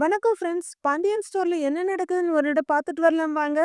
வணக்கம் ஃப்ரெண்ட்ஸ் பாண்டியன் ஸ்டோர்ல என்ன நடக்குதுன்னு ஒரு இடம் பார்த்துட்டு வரலாம் வாங்க.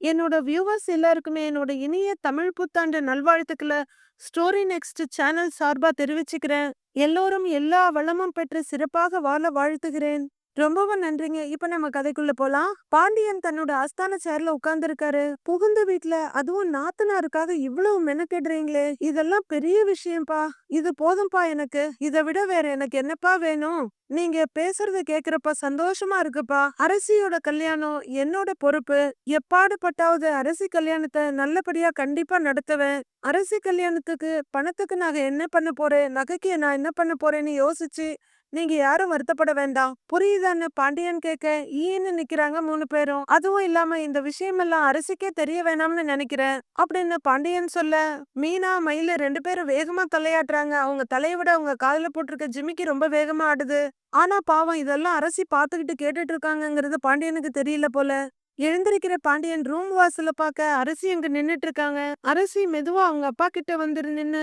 என்னோட வியூவர்ஸ் எல்லாருக்குமே என்னோட இனிய தமிழ் புத்தாண்டு நல்வாழ்த்துக்களை. ஸ்டோரி நெக்ஸ்ட் சேனல் சார்பா தெரிவிச்சுக்கிறேன். எல்லோரும் எல்லா வளமும் பெற்று சிறப்பாக வாழ வாழ்த்துகிறேன். ரொம்பவும் நன்றிங்க. இப்ப நம்ம கதைக்குள்ள போலாம். பாண்டியன் தன்னோட அஸ்தான சேர்ல உட்கார்ந்துருக்காரு. புகுந்த வீட்டுல அதுவும் நாத்தனாருக்காக இவ்வளவு மெனக்கெடுறீங்களே? இதெல்லாம் பெரிய விஷயம்ப்பா இது போதும்பா எனக்கு. இதை விட வேற எனக்கு என்னப்பா வேணும்? நீங்க பேசுறத கேக்குறப்ப சந்தோஷமா இருக்குப்பா. அரசியோட கல்யாணம் என்னோட பொறுப்பு. எப்பாடு பட்டாவது அரசி கல்யாணத்தை நல்லபடியா கண்டிப்பா நடத்துவேன். அரசி கல்யாணத்துக்கு பணத்துக்கு நாங்க என்ன பண்ண போறேன்? நகைக்கு நான் என்ன பண்ண போறேன்னு யோசிச்சு நீங்க யாரும் வருத்தப்பட வேண்டாம். புரியுதான்னு பாண்டியன் கேட்க ஈன்னு நிக்கிறாங்க மூணு பேரும். அதுவும் இல்லாம இந்த விஷயம் எல்லாம் அரசிக்கே தெரிய வேணாம்னு நினைக்கிறேன் அப்படின்னு பாண்டியன் சொல்ல மீனா மயில ரெண்டு பேரும் வேகமா தலையாட்டுறாங்க. அவங்க தலையை விட அவங்க காதுல போட்டிருக்க ஜிமிக்கி ரொம்ப வேகமா ஆடுது. ஆனா பாவம் இதெல்லாம் அரசி பாத்துக்கிட்டு கேட்டுட்டு இருக்காங்கங்கிறது பாண்டியனுக்கு தெரியல போல. எழுந்திருக்கிற பாண்டியன் ரூம் வாசல பாக்க அரசி அங்க நின்னுட்டு இருக்காங்க. அரசி மெதுவா அவங்க அப்பா கிட்ட வந்து நின்னு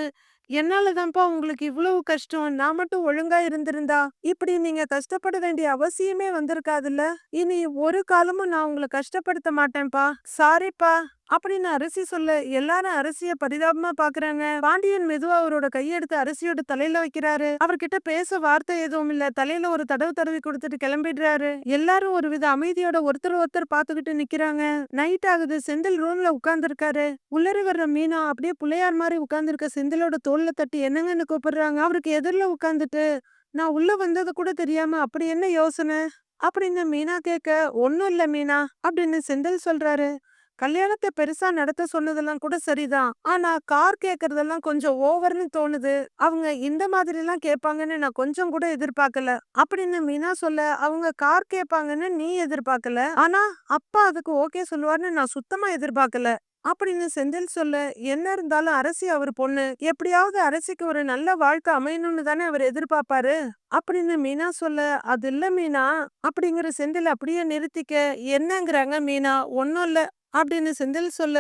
என்னாலதான்ப்பா உங்களுக்கு இவ்வளவு கஷ்டம்? நான் மட்டும் ஒழுங்கா இருந்திருந்தா? இப்படி நீங்க கஷ்டப்பட வேண்டிய அவசியமே வந்திருக்காதுல்ல? இனி ஒரு காலமும் நான் உங்களை கஷ்டப்படுத்த மாட்டேன்ப்பா. சாரிப்பா அப்படின்னு அரிசி சொல்ல எல்லாரும் அரிசிய பரிதாபமா பாக்குறாங்க. பாண்டியன் மெதுவா அவரோட கையெடுத்து அரிசியோட தலையில வைக்கிறாரு. அவர்கிட்ட பேச வார்த்தை எதுவும் இல்ல. தலையில ஒரு தடவு தடவி கொடுத்துட்டு கிளம்பிடுறாரு. எல்லாரும் ஒரு வித அமைதியோட ஒருத்தர் ஒருத்தர் பாத்துக்கிட்டு நிக்கிறாங்க. நைட் ஆகுது. செந்தில் ரூம்ல உட்கார்ந்துருக்காரு. இருக்காரு வர்ற மீனா அப்படியே பிள்ளையார் மாதிரி உட்கார்ந்துருக்க செந்திலோட தோல்ல தட்டி என்னங்கன்னு கூப்பிடுறாங்க. அவருக்கு எதிரில உட்காந்துட்டு நான் உள்ள வந்தது கூட தெரியாம அப்படி என்ன யோசனை? அப்படின்னு மீனா கேட்க ஒன்னும் இல்ல மீனா அப்படின்னு செந்தில் சொல்றாரு. கல்யாணத்தை பெருசா நடத்த சொன்னதெல்லாம் கூட சரிதான். ஆனா கார் கேக்குறதெல்லாம் கொஞ்சம் ஓவர்னு தோணுது. அவங்க இந்த மாதிரி எல்லாம் கேட்பாங்கன்னு நான் கொஞ்சம் கூட எதிர்பார்க்கல. அப்படின்னு மீனா சொல்ல அவங்க கார் கேட்பாங்கன்னு நீ எதிர்பார்க்கல. ஆனா அப்பா அதுக்கு ஓகே சொல்லுவார்னு நான் சுத்தமா எதிர்பார்க்கல. அப்படின்னு செந்தில் சொல்ல என்ன இருந்தாலும் அரசி அவர் பொண்ணு. எப்படியாவது அரசிக்கு ஒரு நல்ல வாழ்க்கை அமையணும்னு தானே அவர் எதிர்பார்ப்பாரு? அப்படின்னு மீனா சொல்ல அது இல்ல மீனா. அப்படிங்கிற செந்தில் அப்படியே நிறுத்திக்க என்னங்கிறாங்க மீனா? ஒன்னும் இல்ல. அப்படின்னு செந்தில் சொல்ல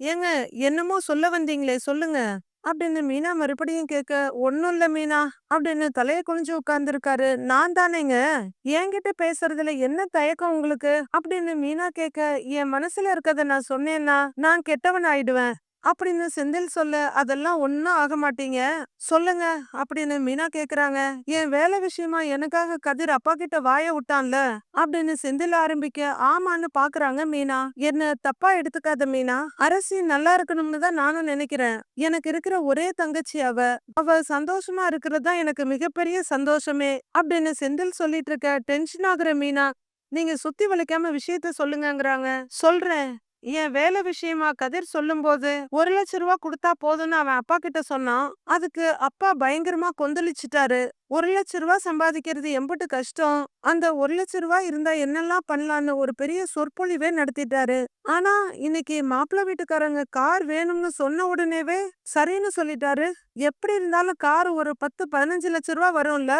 ஏங்க என்னமோ சொல்ல வந்தீங்களே சொல்லுங்க அப்படின்னு மீனா மறுபடியும் கேட்க ஒன்னும் இல்ல மீனா அப்படின்னு தலைய குனிஞ்சு உட்கார்ந்துருக்காரு. நான் தானேங்க என்கிட்ட பேசுறதுல என்ன தயக்கம் உங்களுக்கு? அப்படின்னு மீனா கேட்க என் மனசுல இருக்கிறத நான் சொன்னேன்னா நான் கெட்டவன் ஆயிடுவேன் அப்படின்னு செந்தில் சொல்ல அதெல்லாம் ஒன்றும் ஆக மாட்டீங்க. சொல்லுங்க அப்படின்னு மீனா கேக்குறாங்க. என் வேலை விஷயமா எனக்காக கதிர் அப்பா கிட்ட வாய விட்டான்ல அப்படின்னு செந்தில் ஆரம்பிக்க ஆமான்னு பாக்குறாங்க மீனா. என்ன தப்பா எடுத்துக்காத மீனா. அரசி நல்லா இருக்கணும்னு தான் நானும் நினைக்கிறேன். எனக்கு இருக்கிற ஒரே தங்கச்சி அவ. அவ சந்தோஷமா இருக்கிறது தான் எனக்கு மிகப்பெரிய சந்தோஷமே அப்படின்னு செந்தில் சொல்லிட்டு இருக்க டென்ஷன் ஆகுற மீனா நீங்க சுத்தி வளைக்காம விஷயத்த சொல்லுங்கங்கிறாங்க. சொல்றேன். என் வேலை விஷயமா கதிர் சொல்லும்போது ஒரு லட்ச ரூபா கொடுத்தா போதும்னு அவன் அப்பா கிட்ட சொன்னான். அதுக்கு அப்பா பயங்கரமா கொந்தளிச்சிட்டாரு. ஒரு லட்ச ரூபா சம்பாதிக்கிறது எம்பிட்டு கஷ்டம். அந்த ஒரு லட்ச ரூபா இருந்தா என்னெல்லாம் பண்ணலான்னு ஒரு பெரிய சொற்பொழிவே நடத்திட்டாரு. ஆனா இன்னைக்கு மாப்பிள்ளை வீட்டுக்காரங்க கார் வேணும்னு சொன்ன உடனேவே சரின்னு சொல்லிட்டாரு. எப்படி இருந்தாலும் கார் ஒரு பத்து பதினஞ்சு லட்ச ரூபா வரும்ல?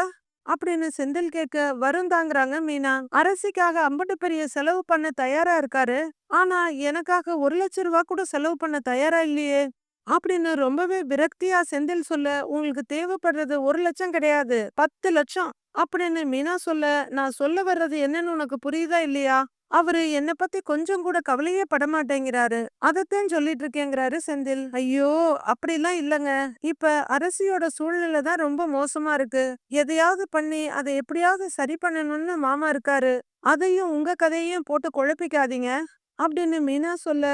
அப்படின்னு செந்தில் கேட்க வருந்தாங்கிறாங்க மீனா. அரசிக்காக அம்பட்டு பெரிய செலவு பண்ண தயாரா இருக்காரு. ஆனா எனக்காக ஒரு லட்ச ரூபா கூட செலவு பண்ண தயாரா இல்லையே? அப்படின்னு ரொம்பவே விரக்தியா செந்தில் சொல்ல உங்களுக்கு தேவைப்படுறது ஒரு லட்சம் கிடையாது பத்து லட்சம். அப்படின்னு மீனா சொல்ல நான் சொல்ல வர்றது என்னன்னு உனக்கு புரியுதா இல்லையா? அவரு என்ன பத்தி கொஞ்சம் கூட கவலையே படமாட்டேங்கிறாரு. அதைத்தான் சொல்லிட்டு இருக்கேங்கிறாரு செந்தில். ஐயோ! அப்படிலாம் இல்லைங்க. இப்ப அரசியோட சூழ்நிலை தான் ரொம்ப மோசமா இருக்கு. எதையாவது பண்ணி அதை எப்படியாவது சரி பண்ணணும்னு மாமா இருக்காரு. அதையும் உங்க கதையையும் போட்டு குழப்பிக்காதீங்க. அப்படின்னு மீனா சொல்ல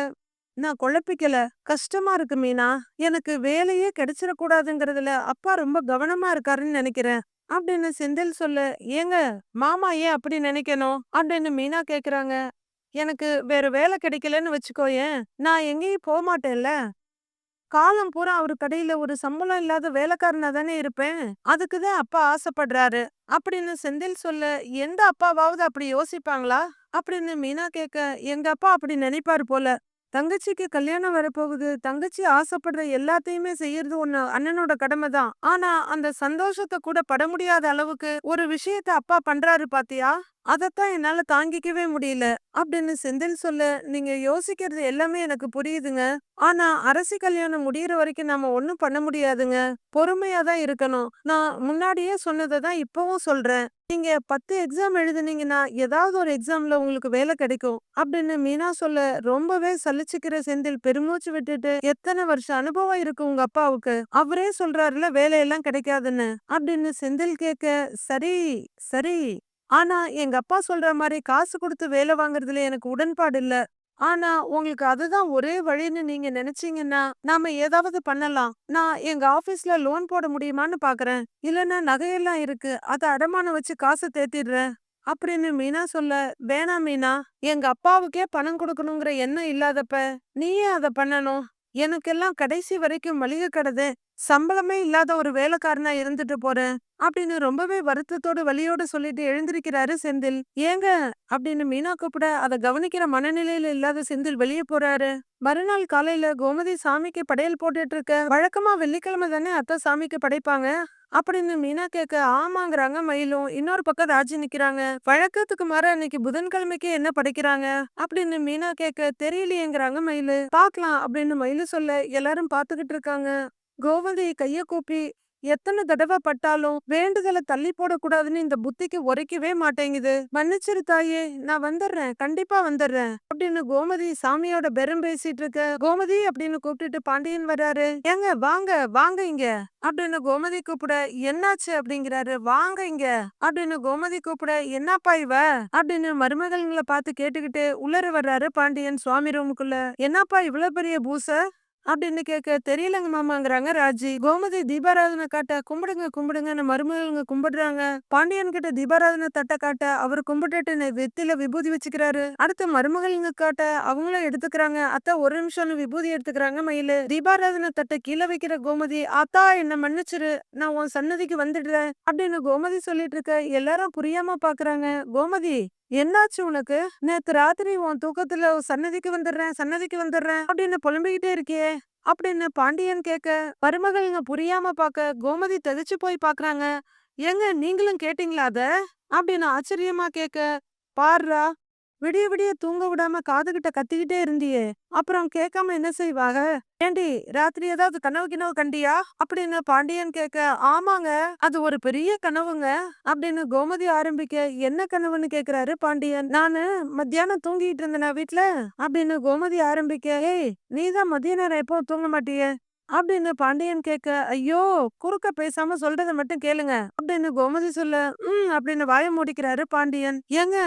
நான் குழப்பிக்கல. கஷ்டமா இருக்கு மீனா. எனக்கு வேலையே கிடைச்சிடக்கூடாதுங்கிறதுல அப்பா ரொம்ப கவனமா இருக்காருன்னு நினைக்கிறேன். அப்படின்னு செந்தில் சொல்ல ஏங்க மாமா ஏன் அப்படி நினைக்கணும்? அப்படின்னு மீனா கேக்குறாங்க. எனக்கு வேற வேலை கிடைக்கலன்னு வச்சுக்கோயேன் நான் எங்கேயும் போக மாட்டேன்ல. காலம் பூரா அவரு கடையில ஒரு சம்பளம் இல்லாத வேலைக்காரனா தானே இருப்பேன். அதுக்குதான் அப்பா ஆசைப்படுறாரு. அப்படின்னு செந்தில் சொல்ல எந்த அப்பாவாவது அப்படி யோசிப்பாங்களா? அப்படின்னு மீனா கேட்க எங்க அப்பா அப்படி நினைப்பாரு போல. தங்கச்சிக்கு கல்யாணம் வரப்போகுது. தங்கச்சி ஆசைப்படுற எல்லாத்தையுமே செய்யறது ஒண்ணு அண்ணனோட கடமை தான். ஆனா அந்த சந்தோஷத்தை கூட பட முடியாத அளவுக்கு ஒரு விஷயத்த அப்பா பண்றாரு பாத்தியா? அதைத்தான் என்னால தாங்கிக்கவே முடியல. அப்படின்னு செந்தில் சொல்ல நீங்க யோசிக்கிறது எல்லாமே எனக்கு புரியுதுங்க. ஆனா அரசி கல்யாணம் முடியற வரைக்கும் நாம ஒண்ணும் பண்ண முடியாதுங்க. பொறுமையா தான் இருக்கணும். நான் முன்னாடியே சொன்னதை தான் இப்பவும் சொல்றேன். நீங்க பத்து எக்ஸாம் எழுதுனீங்கன்னா ஏதாவது ஒரு எக்ஸாம்ல உங்களுக்கு வேலை கிடைக்கும். அப்படின்னு மீனா சொல்ல ரொம்பவே சலிச்சுக்கிற செந்தில். பெருமூச்சு விட்டுட்டு எத்தனை வருஷம் அனுபவம் இருக்கு உங்க அப்பாவுக்கு? அவரே சொல்றாருல வேலையெல்லாம் கிடைக்காதுன்னு. அப்படின்னு செந்தில் கேட்க சரி சரி. ஆனா எங்க அப்பா சொல்ற மாதிரி காசு கொடுத்து வேலை வாங்குறதுல எனக்கு உடன்பாடு இல்ல. ஆனா உங்களுக்கு அதுதான் ஒரே வழின்னு நீங்க நினைச்சீங்கன்னா நாம ஏதாவது பண்ணலாம். நான் எங்க ஆபீஸ்ல லோன் போட முடியுமான்னு பாக்குறேன். இல்லைன்னா நகையெல்லாம் இருக்கு. அத அடமானம் வச்சு காசு தேத்திடுறேன். அப்படின்னு மீனா சொல்ல வேணாம் மீனா எங்க அப்பாவுக்கே பணம் கொடுக்கணுங்கிற எண்ணம் இல்லாதப்ப நீயே அத பண்ணணும்? எனக்கெல்லாம் கடைசி வரைக்கும் மளிகை கடது சம்பளமே இல்லாத ஒரு வேலைக்காரனா இருந்துட்டு போறேன் அப்படின்னு ரொம்பவே வருத்தத்தோட வழியோட சொல்லிட்டு எழுந்திருக்கிறாரு செந்தில். ஏங்க? அப்படின்னு மீனா கூப்பிட அதை கவனிக்கிற மனநிலையில இல்லாத செந்தில் வெளியே போறாரு. மறுநாள் காலையில கோமதி சாமிக்கு படையல் போட்டுட்டு இருக்க வழக்கமா வெள்ளிக்கிழமை தானே அத்தை சாமிக்கு படைப்பாங்க. அப்படின்னு மீனா கேட்க ஆமாங்கிறாங்க மயிலும். இன்னொரு பக்கம் ராஜி நிக்கிறாங்க. வழக்கத்துக்கு மாற அன்னைக்கு புதன்கிழமைக்கு என்ன படைக்கிறாங்க? அப்படின்னு மீனா கேட்க தெரியலையேங்கிறாங்க மயிலு. பாக்கலாம் அப்படின்னு மயிலு சொல்ல எல்லாரும் பாத்துக்கிட்டு இருக்காங்க. கோவந்தி கைய கூப்பி எத்தனை தடவை பட்டாலும் வேண்டுதலை தள்ளி போடக்கூடாதுன்னு இந்த புத்திக்கு உரைக்கவே மாட்டேங்குது. மன்னிச்சிரு தாயே நான் வந்துடுறேன் கண்டிப்பா வந்துடுறேன் அப்படின்னு கோமதி சாமியோட பெரும் பேசிட்டு இருக்க கோமதி அப்படின்னு கூப்பிட்டுட்டு பாண்டியன் வர்றாரு. ஏங்க வாங்க வாங்க இங்க அப்படின்னு கோமதி கூப்பிட என்னாச்சு அப்படிங்கிறாரு. வாங்க இங்க அப்படின்னு கோமதி கூப்பிட என்னப்பா இவ அப்படின்னு மருமகள்களை பார்த்து கேட்டுக்கிட்டு உள்ளர வர்றாரு பாண்டியன் சுவாமி ரூமுக்குள்ள. என்னப்பா இவ்வளவு பெரிய பூசை? அப்படின்னு கேட்க தெரியலங்க மாமாங்கிறாங்க. ராஜி கோமதி தீபாராதனை காட்ட கும்பிடுங்க கும்பிடுங்கன்னு மருமகளுங்க கும்பிடுறாங்க. பாண்டியன் கிட்ட தீபாராதனை தட்ட காட்ட அவர் கும்பிட்டுட்டு வெத்தில விபூதி வச்சுக்கிறாரு. அடுத்து மருமகளுங்க காட்ட அவங்களும் எடுத்துக்கிறாங்க. அத்தா ஒரு நிமிஷம் விபூதி எடுத்துக்கிறாங்க மயிலு. தீபாராதனை தட்ட கீழே வைக்கிற கோமதி அத்தா என்ன மன்னிச்சிரு. நான் உன் சன்னதிக்கு வந்துடுறேன். அப்படின்னு கோமதி சொல்லிட்டு இருக்க எல்லாரும் புரியாம பாக்குறாங்க. கோமதி என்னாச்சு உனக்கு? நேத்து ராத்திரி உன் தூக்கத்துல சன்னதிக்கு வந்துடுறேன் சன்னதிக்கு வந்துடுறேன் அப்படின்னு புலம்பிக்கிட்டே இருக்கியே. அப்படின்னு பாண்டியன் கேட்க மருமகள்ங்க புரியாம பாக்க கோமதி தெதிச்சு போய் பாக்குறாங்க. ஏங்க நீங்களும் கேட்டீங்களா அத? அப்படின்னு ஆச்சரியமா கேட்க பாருறா விடிய விடிய தூங்க விடாம காதுகிட்ட கத்திக்கிட்டே இருந்தியே. அப்புறம் கேட்காம என்ன செய்வாங்க ஏண்டி ராத்திரி ஏதாவது கனவு கிணவு கண்டியா? அப்படின்னு பாண்டியன் கேட்க ஆமாங்க அது ஒரு பெரிய கனவுங்க. அப்படின்னு கோமதி ஆரம்பிக்க என்ன கனவுன்னு கேக்குறாரு பாண்டியன். நானு மத்தியானம் தூங்கிட்டு இருந்தேனா வீட்டுல அப்படின்னு கோமதி ஆரம்பிக்க ஏய் நீதான் மதிய நேரம் எப்போ தூங்க மாட்டிய? அப்படின்னு பாண்டியன் கேட்க ஐயோ குறுக்க பேசாம சொல்றதை மட்டும் கேளுங்க. அப்படின்னு கோமதி சொல்ல உம் அப்படின்னு வாய மூடிக்கிறாரு பாண்டியன். ஏங்க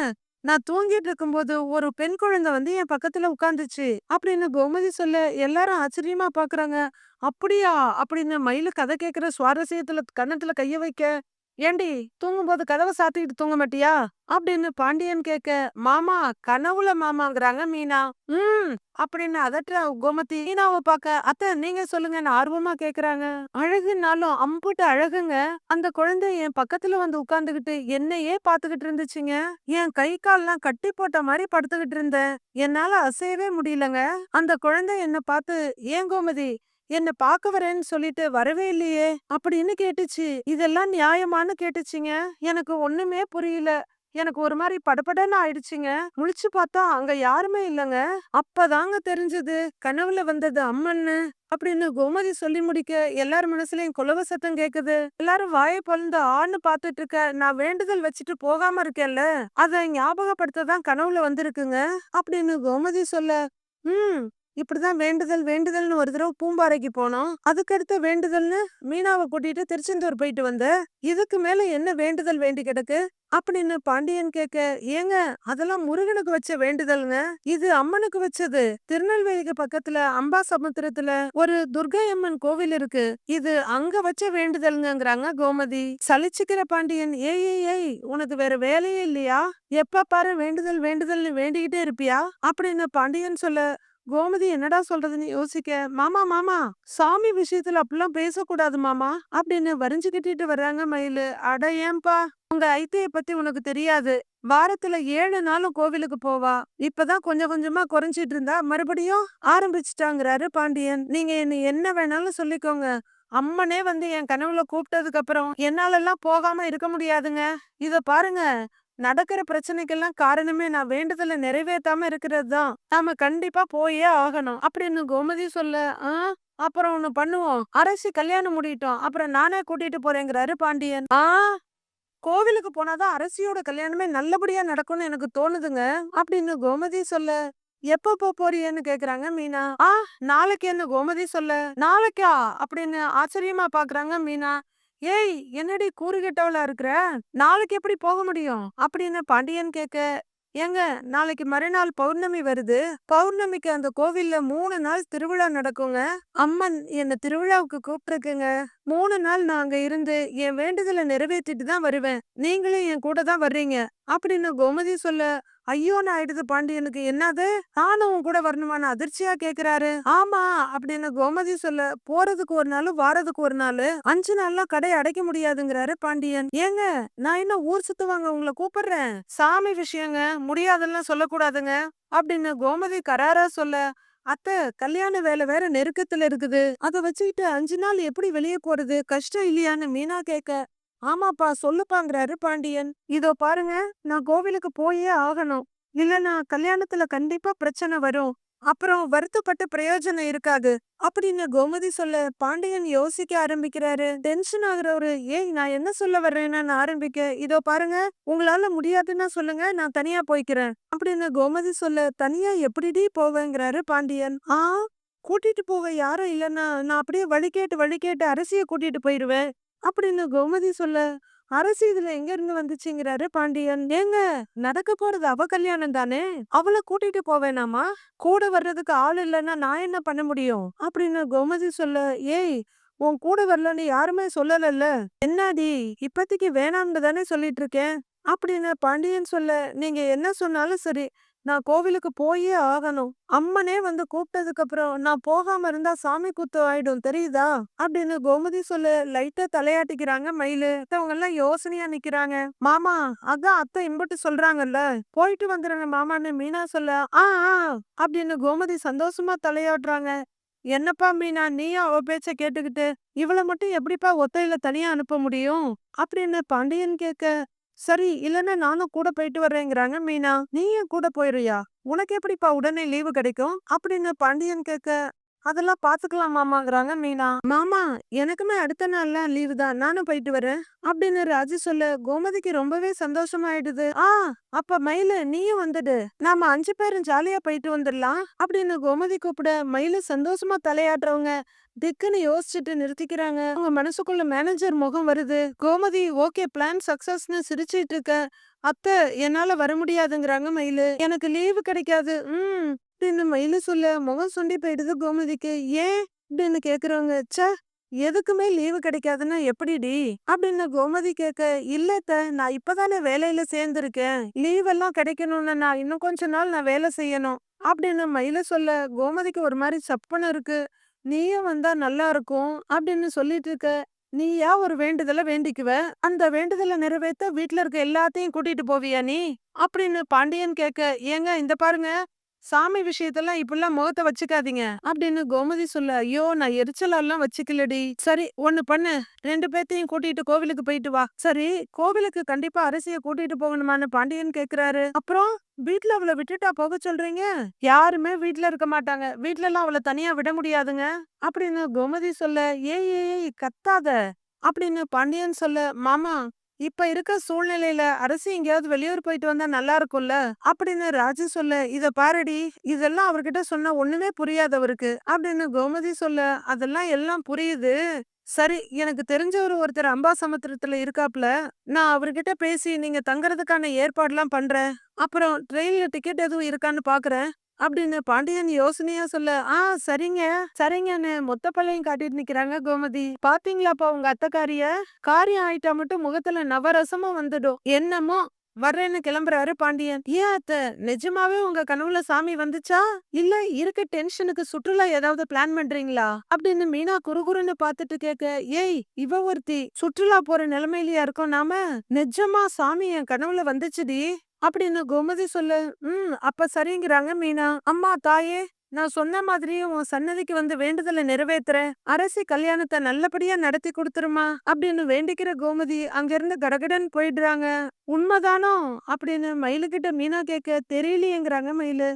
நான் தூங்கிட்டு இருக்கும்போது ஒரு பெண் குழந்தை வந்து என் பக்கத்துல உட்காந்துச்சு. அப்படின்னு கோமதி சொல்ல எல்லாரும் ஆச்சரியமா பாக்குறாங்க. அப்படியா? அப்படின்னு மயில கதை கேட்கிற சுவாரஸ்யத்துல கன்னத்துல கைய வைக்க ஏண்டி தூங்கும்போது கதவை சாத்திட்டு தூங்க மாட்டியா? அப்படின்னு பாண்டியன் கேட்க மாமா கனவுல மாமாங்கிறாங்க மீனா. உம் அப்படின்னு அதட்ட கோமதி மீனாவை பாக்க அத்த நீங்க சொல்லுங்கன்னு ஆர்வமா கேக்குறாங்க. அழகுனாலும் அம்புட்டு அழகுங்க. அந்த குழந்தை என் பக்கத்துல வந்து உட்கார்ந்துகிட்டு என்னையே பாத்துக்கிட்டு இருந்துச்சுங்க. என் கை கால்லாம் கட்டி போட்ட மாதிரி படுத்துக்கிட்டு இருந்தேன். என்னால அசையவே முடியலங்க. அந்த குழந்தை என்ன பார்த்து ஏன் கோமதி என்ன பார்க்க வரேன்னு சொல்லிட்டு வரவே இல்லையே அப்படின்னு கேட்டுச்சு. இதெல்லாம் நியாயமானு கேட்டுச்சுங்க. எனக்கு ஒண்ணுமே புரியல. எனக்கு ஒரு மாதிரி படபடன்னு ஆயிடுச்சுங்க. முழிச்சு பார்த்தா அங்க யாருமே இல்லைங்க. அப்பதாங்க தெரிஞ்சது கனவுல வந்தது அம்மன்னு அப்படின்னு கோமதி சொல்லி முடிக்க எல்லாரும் மனசுலயும் குலவ சத்தம் கேக்குது. எல்லாரும் வாயை பொழுந்து ஆன்னு பாத்துட்டு இருக்க நான் வேண்டுதல் வச்சுட்டு போகாம இருக்கேன்ல. அதை ஞாபகப்படுத்ததான் கனவுல வந்திருக்குங்க அப்படின்னு கோமதி சொல்ல ம். இப்படிதான் வேண்டுதல் வேண்டுதல்னு ஒரு தடவை பூம்பாறைக்கு போனோம். அதுக்கடுத்த வேண்டுதல்னு மீனாவை கூட்டிட்டு திருச்செந்தூர் போயிட்டு வந்த இதுக்கு மேல என்ன வேண்டுதல் வேண்டி கிடக்கு? அப்படின்னு பாண்டியன் கேட்க ஏங்க அதெல்லாம் முருகனுக்கு வச்ச வேண்டுதல்ங்க. இது அம்மனுக்கு வச்சது. திருநெல்வேலிக்கு பக்கத்துல அம்பா சமுத்திரத்துல ஒரு துர்கை அம்மன் கோவில் இருக்கு. இது அங்க வச்ச வேண்டுதல்ங்கிறாங்க கோமதி. சலிச்சுக்கிற பாண்டியன் ஏய் ஏய் ஏய் உனக்கு வேற வேலையே இல்லையா? எப்ப பாரு வேண்டுதல் வேண்டுதல்னு வேண்டிக்கிட்டே இருப்பியா? அப்படின்னு பாண்டியன் சொல்ல கோமதி என்னடா சொல்றதுன்னு யோசிக்க மாமா மாமா சாமி விஷயத்துல அப்படிலாம் பேசக்கூடாது மாமா அப்படின்னு வரிஞ்சு கட்டிட்டு வர்றாங்க மயிலு. அட ஏன்பா உங்க ஐத்தைய பத்தி உனக்கு தெரியாது. வாரத்துல ஏழு நாளும் கோவிலுக்கு போவா. இப்பதான் கொஞ்சம் கொஞ்சமா குறைஞ்சிட்டு இருந்தா மறுபடியும் ஆரம்பிச்சிட்டாங்கிறாரு பாண்டியன். நீங்க என்ன என்ன வேணாலும் சொல்லிக்கோங்க. அம்மனே வந்து என் கனவுல கூப்பிட்டதுக்கு அப்புறம் என்னால எல்லாம் போகாம இருக்க முடியாதுங்க. இத பாருங்க நடக்கிற பிரச்சனைக்கெல்லாம் காரணமே நான் வேண்டுதலை நிறைவேத்தாம இருக்கிறது தான். நாம கண்டிப்பா போயே ஆகணும். அப்படின்னு கோமதி சொல்ல ஆ அப்புறம் ஒண்ணு பண்ணுவோம். அரசி கல்யாணம் முடியட்டும். அப்புறம் நானே கூட்டிட்டு போறேங்கிறாரு பாண்டியன். ஆ கோவிலுக்கு போனாதான் அரசியோட கல்யாணமே நல்லபடியா நடக்கும்னு எனக்கு தோணுதுங்க. அப்படின்னு கோமதி சொல்ல எப்ப போ போறியன்னு கேக்குறாங்க மீனா. ஆ நாளைக்கு என்ன கோமதி சொல்ல நாளைக்கா? அப்படின்னு ஆச்சரியமா பாக்குறாங்க மீனா. ஏய் என்னடி கூறு கெட்டவளா இருக்கிற? நாளைக்கு எப்படி போக முடியும்? அப்படின்னு பாண்டியன் கேட்க ஏங்க நாளைக்கு மறுநாள் பௌர்ணமி வருது. பௌர்ணமிக்கு அந்த கோவில்ல மூணு நாள் திருவிழா நடக்குங்க. அம்மன் என்ன திருவிழாவுக்கு கூப்பிட்டுருக்குங்க. மூணு நாள் நான் அங்க இருந்து என் வேண்டுதலை நிறைவேற்றிட்டு தான் வருவேன். நீங்களும் என் கூட தான் வர்றீங்க. அப்படின்னு கோமதி சொல்ல ஐயோ நான் ஆயிடுது பாண்டியனுக்கு என்னது? நானும் உன் கூட வரணுமான்னு அதிர்ச்சியா கேக்குறாரு. ஆமா அப்படின்னு கோமதி சொல்ல போறதுக்கு ஒரு நாள் வாரதுக்கு ஒரு நாள். அஞ்சு நாள்லாம் கடை அடைக்க முடியாதுங்கிறாரு பாண்டியன். ஏங்க நான் என்ன ஊர் சுத்துவாங்க உங்களை கூப்பிடுறேன். சாமி விஷயங்க முடியாதுன்னு சொல்லக்கூடாதுங்க. அப்படின்னு கோமதி கராரா சொல்ல அத்தை கல்யாண வேலை வேற நெருக்கத்துல இருக்குது. அத வச்சுக்கிட்டு அஞ்சு நாள் எப்படி வெளியே போறது? கஷ்டம் இல்லையான்னு மீனா கேட்க ஆமாப்பா சொல்லுப்பாங்கிறாரு பாண்டியன். இதோ பாருங்க நான் கோவிலுக்கு போயே ஆகணும். இல்லைன்னா கல்யாணத்துல கண்டிப்பா பிரச்சனை வரும். அப்புறம் வருத்தப்பட்ட பிரயோஜனம் இருக்காது அப்படின்னு கோமதி சொல்ல பாண்டியன் யோசிக்க ஆரம்பிக்கிறாரு. டென்ஷன் ஆகுறவரு ஏய் நான் என்ன சொல்ல வர்றேன்னு ஆரம்பிக்க இதோ பாருங்க உங்களால முடியாதுன்னா சொல்லுங்க நான் தனியா போய்க்கிறேன் அப்படின்னு கோமதி சொல்ல தனியா எப்படிடி போவேங்கிறாரு பாண்டியன். ஆ கூட்டிட்டு போக யாரும் இல்லைன்னா நான் அப்படியே வழி கேட்டு வழி கேட்டு அரசிய கூட்டிட்டு போயிருவேன் அப்படின்னு கோமதி சொல்ல அரசு இதுல எங்க இருந்து வந்துச்சுங்கிறாரு பாண்டியன். ஏங்க நடக்க போறது அவ கல்யாணம் தானே? அவளை கூட்டிட்டு போவேனாமா கூட வர்றதுக்கு ஆள் இல்லைன்னா நான் என்ன பண்ண முடியும்? அப்படின்னு கோமதி சொல்ல ஏய் உன் கூட வரலன்னு யாருமே சொல்லலல்ல. என்னடி இப்பத்திக்கு வேணாம்னு தானே சொல்லிட்டு இருக்கேன்? அப்படின்னு பாண்டியன் சொல்ல நீங்க என்ன சொன்னாலும் சரி நான் கோவிலுக்கு போயே ஆகணும். அம்மனே வந்து கூப்பிட்டதுக்கு அப்புறம் நான் போகாம இருந்தா சாமி குத்து ஆயிடும் தெரியுதா? அப்படின்னு கோமதி சொல்லு லைட்டா தலையாட்டிக்கிறாங்க மயிலு. அவங்க எல்லாம் யோசனையா நிக்கிறாங்க. மாமா அதான் அத்தை இம்பட்டு சொல்றாங்கல்ல போயிட்டு வந்துடுங்க மாமான்னு மீனா சொல்ல ஆ ஆ அப்படின்னு கோமதி சந்தோஷமா தலையாடுறாங்க என்னப்பா மீனா நீயும் அவ பேச்ச கேட்டுக்கிட்டு இவள மட்டும் எப்படிப்பா ஒத்தையில தனியா அனுப்ப முடியும்? அப்படின்னு பாண்டியன் கேட்க சரி இல்லன்னா நானும் கூட போயிட்டு வர்றேங்கிறாங்க மீனா. நீயும் கூட போயிருயா உனக்கு எப்படிப்பா உடனே லீவு கிடைக்கும்? அப்படின்னு பாண்டியன் கேட்க அதெல்லாம் பாத்துக்கலாம் மாமாங்கிறாங்க மீனா. மாமா எனக்குமே அடுத்த நாள்லாம் லீவு தான். நானும் போயிட்டு வரேன். அப்படின்னு ராஜு சொல்ல கோமதிக்கு ரொம்பவே சந்தோஷமாயிடுது. ஆ அப்ப மயிலு நீயும் வந்துடு. நாம அஞ்சு பேரும் ஜாலியா போயிட்டு வந்துடலாம். அப்படின்னு கோமதி கூப்பிட மயிலு சந்தோஷமா தலையாடுறவங்க திக்குன்னு யோசிச்சுட்டு நிறுத்திக்கிறாங்க. அவங்க மனசுக்குள்ள மேனேஜர் முகம் வருது. கோமதி ஓகே பிளான் சக்சஸ்னு சிரிச்சிட்டு இருக்க. அத்தை என்னால வர முடியாதுங்கிறாங்க மயிலு. எனக்கு லீவு கிடைக்காது. ம் அப்படின்னு மயில சொல்ல முகம் சுண்டி போயிடுது கோமதிக்கு. ஏன்? அப்படின்னு கேக்குறவங்க ச்சே எதுக்குமே லீவு கிடைக்காதுன்னா எப்படிடி? அப்படின்னு கோமதி கேட்க இல்லத்த நான் இப்பதானே வேலையில சேர்ந்திருக்கேன். லீவ் எல்லாம் கிடைக்கணும்னு நான் இன்னும் கொஞ்ச நாள் நான் வேலை செய்யணும். அப்படின்னு மயில சொல்ல கோமதிக்கு ஒரு மாதிரி சப்பனம் இருக்கு. நீயும் வந்தா நல்லா இருக்கும். அப்படின்னு சொல்லிட்டு இருக்க நீயா ஒரு வேண்டுதலை வேண்டிக்குவ? அந்த வேண்டுதலை நிறைவேற்ற வீட்டுல இருக்க எல்லாத்தையும் கூட்டிட்டு போவியா நீ? அப்படின்னு பாண்டியன் கேட்க ஏங்க இந்த பாருங்க. சாமி விஷயத்தெல்லாம் இப்படிலாம் முகத்தை வச்சுக்காதீங்க. அப்படின்னு கோமதி சொல்ல ஐயோ நான் எரிச்சலெல்லாம் வச்சுக்கலடி. சரி ஒண்ணு பண்ணு. ரெண்டு பேர்த்தையும் கூட்டிட்டு கோவிலுக்கு போயிட்டு வா. சரி கோவிலுக்கு கண்டிப்பா அரிசிய கூட்டிட்டு போகணுமான்னு பாண்டியன் கேக்குறாரு. அப்புறம் வீட்ல அவளை விட்டுட்டா போக சொல்றீங்க? யாருமே வீட்டுல இருக்க மாட்டாங்க. வீட்ல எல்லாம் அவளை தனியா விட முடியாதுங்க. அப்படின்னு கோமதி சொல்ல ஏய் ஏய் கத்தாத. அப்படின்னு பாண்டியன் சொல்ல மாமா இப்ப இருக்க சூழ்நிலையில அரசு எங்கேயாவது வெளியூர் போயிட்டு வந்தா நல்லா இருக்கும்ல? அப்படின்னு ராஜு சொல்ல இத பாருடி இதெல்லாம் அவர்கிட்ட சொன்னா ஒண்ணுமே புரியாது அவருக்கு. அப்படின்னு கோமதி சொல்ல அதெல்லாம் எல்லாம் புரியுது. சரி எனக்கு தெரிஞ்சவர் ஒருத்தர் அம்பா சமுத்திரத்துல இருக்காப்ல. நான் அவர்கிட்ட பேசி நீங்க தங்கறதுக்கான ஏற்பாடுலாம் பண்றேன். அப்புறம் ட்ரெயின்ல டிக்கெட் எதுவும் இருக்கான்னு பாக்குறேன். அப்படின்னு பாண்டியன் யோசனையா சொல்ல ஆ சரிங்க சரிங்கன்னு மொத்த பள்ளையும் காட்டிட்டு நிக்கிறாங்க கோமதி. பாத்தீங்களாப்பா உங்க அத்தக்காரிய? காரியம் ஆயிட்டா மட்டும் முகத்துல நவரசமா வந்துடும். என்னமோ வர்றேன்னு கிளம்புறாரு பாண்டியன். ஏன் அத்த? நிஜமாவே உங்க கனவுல சாமி வந்துச்சா? இல்ல இருக்க டென்ஷனுக்கு சுற்றுலா ஏதாவது பிளான் பண்றீங்களா? அப்படின்னு மீனா குறுகுறுன்னு பாத்துட்டு கேக்க ஏய் இவ ஒருத்தி சுற்றுலா போற நிலைமையிலயா இருக்கோம் நாம? நிஜமா சாமி என் கனவுல வந்துச்சுடி. அப்படின்னு கோமதி சொல்ல ம் அப்ப சரிங்கிறாங்க மீனா. அம்மா தாயே நான் சொன்ன மாதிரியும் உன் சன்னதிக்கு வந்து வேண்டுதலை நிறைவேத்துறேன் அரசி கல்யாணத்தை நல்லபடியா நடத்தி கொடுத்துருமா? அப்படின்னு வேண்டிக்கிற கோமதி அங்கிருந்து கடகடன் போயிடுறாங்க. உண்மைதானோ? அப்படின்னு மயிலுகிட்ட மீனா கேட்க தெரியலையேங்கிறாங்க மயிலு.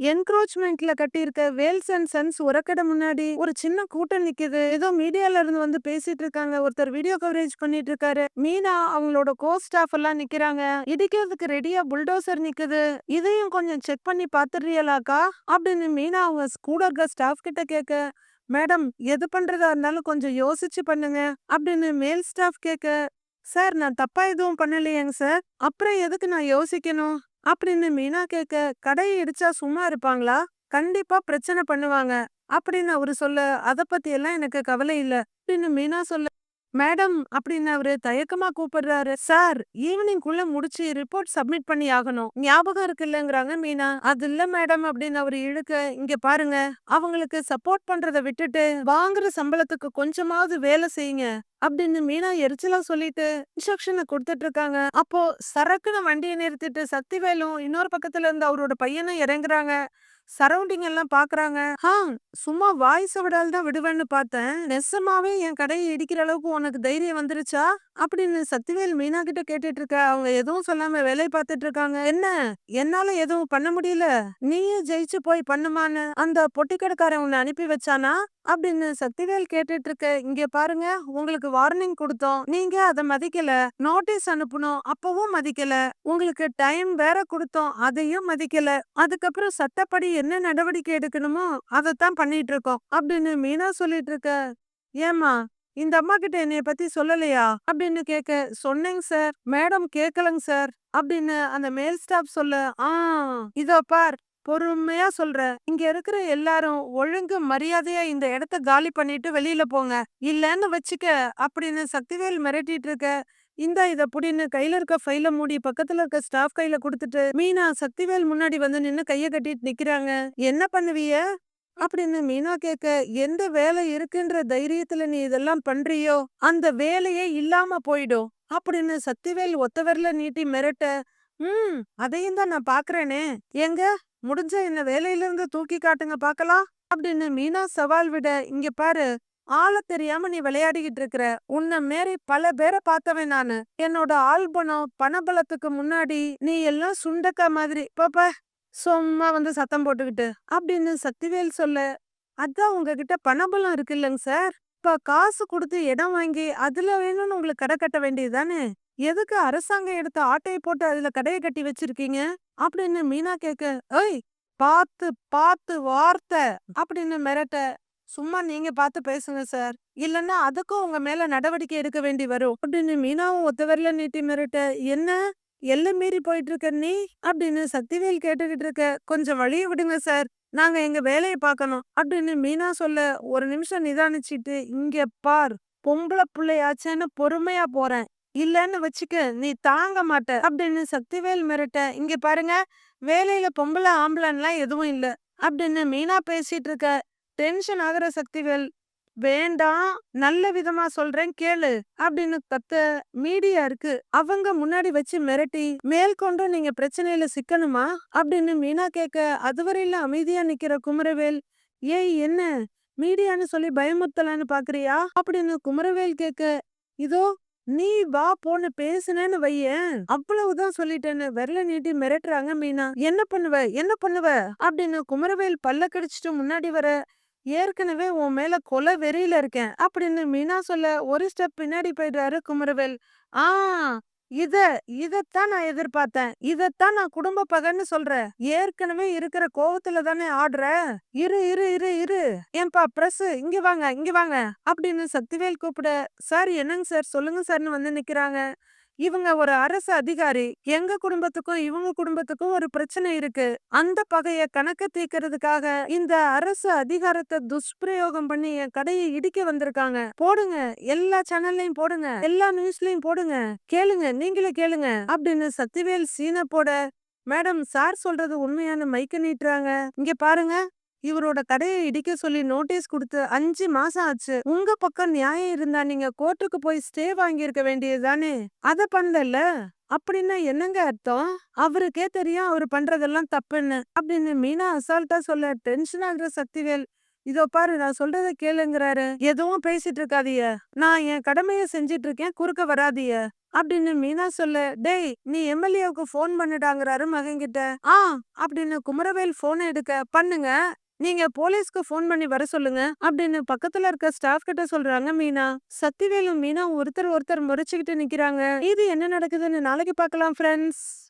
என்க்ரோச்மெண்ட்ல கட்டியிருக்க வேல்ஸ் அண்ட் சன்ஸ் உரக்கடை முன்னாடி ஒரு சின்ன கூட்டம் நிக்குது. ஏதோ மீடியால இருந்து வந்து பேசிட்டு இருக்காங்க. ஒருத்தர் வீடியோ கவரேஜ் பண்ணிட்டு இருக்காரு. மீனா அவங்களோட கோ ஸ்டாஃப் எல்லாம் நிக்கிறாங்க. இடிக்கிறதுக்கு ரெடியா புல்டோசர் நிக்குது. இதையும் கொஞ்சம் செக் பண்ணி பாத்துறியலாக்கா அப்படின்னு மீனா அவங்க கூட இருக்க ஸ்டாஃப் கிட்ட கேட்க மேடம் எது பண்றதா இருந்தாலும் கொஞ்சம் யோசிச்சு பண்ணுங்க. அப்படின்னு மேல் ஸ்டாஃப் கேட்க சார் நான் தப்பா எதுவும் பண்ணலையேங்க சார். அப்புறம் எதுக்கு நான் யோசிக்கணும்? அப்படின்னு மீனா கேட்க கடையை இடிச்சா சும்மா இருப்பாங்களா? கண்டிப்பா பிரச்சனை பண்ணுவாங்க. அப்படின்னு அவரு சொல்ல அத பத்தி எல்லாம் எனக்கு கவலை இல்ல. அப்படின்னு மீனா சொல்ல மேடம் அப்படின்னு அவரு தயக்கமா கூப்பிடுறாரு. சார் ஈவினிங் குள்ள முடிச்சு ரிப்போர்ட் சப்மிட் பண்ணி ஆகணும். ஞாபகம் இருக்கு இல்லங்கிறாங்க மீனா. அது இல்ல மேடம் அப்படின்னு அவரு இழுக்க இங்க பாருங்க. அவங்களுக்கு சப்போர்ட் பண்றத விட்டுட்டு வாங்குற சம்பளத்துக்கு கொஞ்சமாவது வேலை செய்யுங்க அப்படின்னு மீனா எரிச்சலா சொல்லிட்டு இன்ஸ்ட்ரக்ஷனை கொடுத்துட்டு இருக்காங்க. அப்போ சரக்குன்னு வண்டியை நிறுத்திட்டு சக்திவேலும் இன்னொரு பக்கத்துல இருந்து அவரோட பையனும் இறங்குறாங்க. சரௌண்டிங் எல்லாம் பாக்குறாங்க. ஹா சும்மா வாய்ஸ் விடால் தான் விடுவேன்னு பார்த்தேன். நெசமாவே என் கடையை இடிக்கிற அளவுக்கு உனக்கு தைரியம் வந்துருச்சா? அப்படின்னு சக்திவேல் மீனா கிட்ட கேட்டுட்டு இருக்க அவங்க எதுவும் சொல்லாம வேலையை பார்த்துட்டு இருக்காங்க என்ன? என்னால எதுவும் பண்ண முடியல. நீயே ஜெயிச்சு போய் பண்ணுமான்னு அந்த பொட்டிக்கடைக்காரன் உன்னை அனுப்பி வச்சானா? அப்படின்னு சக்திவேல் கேட்டுட்டு இருக்க இங்க பாருங்க உங்களுக்கு வார்னிங் கொடுத்தோம். நீங்க அதை மதிக்கல. நோட்டீஸ் அனுப்பணும் அப்பவும் மதிக்கல. உங்களுக்கு டைம் வேற கொடுத்தோம். அதையும் மதிக்கல. அதுக்கப்புறம் சட்டப்படி என்ன நடவடிக்கை எடுக்கணுமோ அதைத்தான் பண்ணிட்டு இருக்கோம் அப்படின்னு மீனா சொல்லிட்டு இருக்க ஏமா இந்த அம்மா கிட்ட என்னைய பத்தி சொல்லலையா? அப்படின்னு கேட்க சொன்னேங்க சார். Madam கேக்கலங்க sir. அப்படின்னு அந்த மேல் ஸ்டாப் சொல்ல ஆ இதோ பார். பொறுமையா சொல்றேன் இங்க இருக்கிற எல்லாரும் ஒழுங்கு மரியாதையா இந்த இடத்த காலி பண்ணிட்டு வெளியில போங்க. இல்லன்னு வச்சுக்க அப்படின்னு சக்திவேல் மிரட்டிட்டு இருக்க இந்த இத புடின்னு கையில இருக்க ஃபைல மூடி பக்கத்துல இருக்க ஸ்டாஃப் கையில கொடுத்துட்டு மீனா சக்திவேல் முன்னாடி வந்து நின்னு கைய கட்டிட்டு நிக்கிறாங்க. என்ன பண்ணுவிய? அப்படின்னு மீனா கேட்க எந்த வேலை இருக்குன்ற தைரியத்துல நீ இதெல்லாம் பண்றியோ? அந்த வேலையே இல்லாம போயிடும் அப்படின்னு சக்திவேல் ஒத்தவர்ல நீட்டி மிரட்ட ம் அதையும் தான் நான் பாக்குறேனே. எங்க முடிஞ்ச என்ன வேலையில இருந்து தூக்கி காட்டுங்க பாக்கலாம் அப்படின்னு மீனா சவால் விட இங்க பாரு ஆள தெரியாம நீ விளையாடிக்கிட்டு இருக்கிற. உன்னை மாரி பல பேரை பார்த்தவன் நானு. என்னோட ஆல்பனம் பணபலத்துக்கு முன்னாடி நீ எல்லாம் சுண்டக்கா மாதிரி. பாப்பா சும்மா வந்து சத்தம் போட்டுக்கிட்டு அப்படின்னு சக்திவேல் சொல்ல அதான் உங்ககிட்ட பணபலம் இருக்கு இல்லைங்க சார். இப்ப காசு கொடுத்து இடம் வாங்கி அதுல வேணும்னு உங்களுக்கு கடை கட்ட வேண்டியதுதானே எதுக்கு அரசாங்கம் எடுத்த ஆட்டையை போட்டு அதுல கடையை கட்டி வச்சிருக்கீங்க? அப்படின்னு மீனா கேக்க ஏய் பாத்து பாத்து வார்த்தை அப்படின்னு மிரட்ட சும்மா நீங்க பார்த்து பேசுங்க சார். இல்லைன்னா அதுக்கும் உங்க மேல நடவடிக்கை எடுக்க வேண்டி வரும். அப்படின்னு மீனாவும் ஒத்தவரில நீட்டி மிரட்ட என்ன? எல்லை மீறி போயிட்டு இருக்க நீ? அப்படின்னு சக்திவேல் கேட்டுக்கிட்டு இருக்க கொஞ்சம் வழியை விடுங்க சார். நாங்க எங்க வேலையை பார்க்கணும் அப்படின்னு மீனா சொல்ல ஒரு நிமிஷம் நிதானிச்சிட்டு இங்க பார். பொம்பளை பிள்ளையாச்சேன்னு பொறுமையா போறேன். இல்லன்னு வச்சுக்க நீ தாங்க மாட்ட. அப்படின்னு சக்திவேல் மிரட்ட இங்க பாருங்க. வேலையில பொம்பளை ஆம்பளைன்லாம் எதுவும் இல்ல. அப்படின்னு மீனா பேசிட்டு இருக்க டென்ஷன் ஆகிற சக்திவேல் வேண்டாம் நல்ல விதமா சொல்றேன் கேளு அப்படின்னு கத்த மீடியா இருக்கு. அவங்க முன்னாடி வச்சு மிரட்டி மேற்கொண்டு நீங்க பிரச்சனையில சிக்கணுமா? அப்படின்னு மீனா கேட்க அதுவரையில அமைதியா நிக்கிற குமரவேல் ஏய் என்ன? மீடியான்னு சொல்லி பயமுறுத்தலான்னு பாக்குறியா? அப்படின்னு குமரவேல் கேட்க இதோ நீ வா போன பேசுனேன்னு வையேன். அவ்வளவுதான் சொல்லிட்டேன்னு விரல நீட்டி மிரட்டுறாங்க மீனா. என்ன பண்ணுவ? என்ன பண்ணுவ? அப்படின்னு குமரவேல் பல்ல கடிச்சிட்டு முன்னாடி வர ஏற்கனவே உன் மேல கொலை வெறியில இருக்கேன் அப்படின்னு மீனா சொல்ல ஒரு ஸ்டெப் பின்னாடி போயிடுறாரு குமரவேல். ஆ இத இதத்தான் நான் எதிர்பார்த்தேன். இதத்தான் நான் குடும்ப பகன்னு சொல்றேன். ஏற்கனவே இருக்கிற கோவத்துல தானே ஆடுற. இரு இரு இரு இரு. ஏன்பா பிரஸ் இங்க வாங்க இங்க வாங்க அப்படின்னு சக்திவேல் கூப்பிட சார் என்னங்க சார்? சொல்லுங்க சார்னு வந்து நிக்கிறாங்க. இவங்க ஒரு அரசு அதிகாரி. எங்க குடும்பத்துக்கும் இவங்க குடும்பத்துக்கும் ஒரு பிரச்சனை இருக்கு. அந்த பகைய கணக்கு தீக்கிறதுக்காக இந்த அரசு அதிகாரத்தை துஷ்பிரயோகம் பண்ணி என் கடையை இடிக்க வந்திருக்காங்க. போடுங்க. எல்லா சேனல்லையும் போடுங்க. எல்லா நியூஸ்லயும் போடுங்க. கேளுங்க. நீங்களே கேளுங்க. அப்படின்னு சத்திவேல் சீன போட மேடம் சார் சொல்றது உண்மையான மைக்க நீட்டுறாங்க. இங்க பாருங்க. இவரோட கடையை இடிக்க சொல்லி நோட்டீஸ் கொடுத்து அஞ்சு மாசம் ஆச்சு. உங்க பக்கம் நியாயம் இருந்தா நீங்க கோர்ட்டுக்கு போய் ஸ்டே வாங்கியிருக்க வேண்டியதுதானே அத பண்ணல. அப்படின்னா என்னங்க அர்த்தம்? அவருக்கே தெரியும் அவர் பண்றதெல்லாம் தப்புன்னு. அப்படின்னு மீனா அசால்ட்டா சொல்ல டென்ஷன் ஆகுற சக்திவேல் இதோ பாரு நான் சொல்றத கேளுங்கிறாரு. எதுவும் பேசிட்டு இருக்காதிய நான் என் கடமைய செஞ்சிட்டு இருக்கேன் குறுக்க வராதிய அப்படின்னு மீனா சொல்ல டேய் நீ எம்எல்ஏவுக்கு ஃபோன் பண்ணிட்டாங்கிறாரு மகன் கிட்ட ஆ அப்படின்னு குமரவேல் போன் எடுக்க பண்ணுங்க. நீங்க போலீஸ்க்கு போன் பண்ணி வர சொல்லுங்க அப்படின்னு பக்கத்துல இருக்க ஸ்டாஃப் கிட்ட சொல்றாங்க மீனா. சக்திவேலும் மீனா ஒருத்தர் ஒருத்தர் முறைச்சுக்கிட்டு நிக்கிறாங்க. இது என்ன நடக்குதுன்னு நாளைக்கு பார்க்கலாம் ஃப்ரெண்ட்ஸ்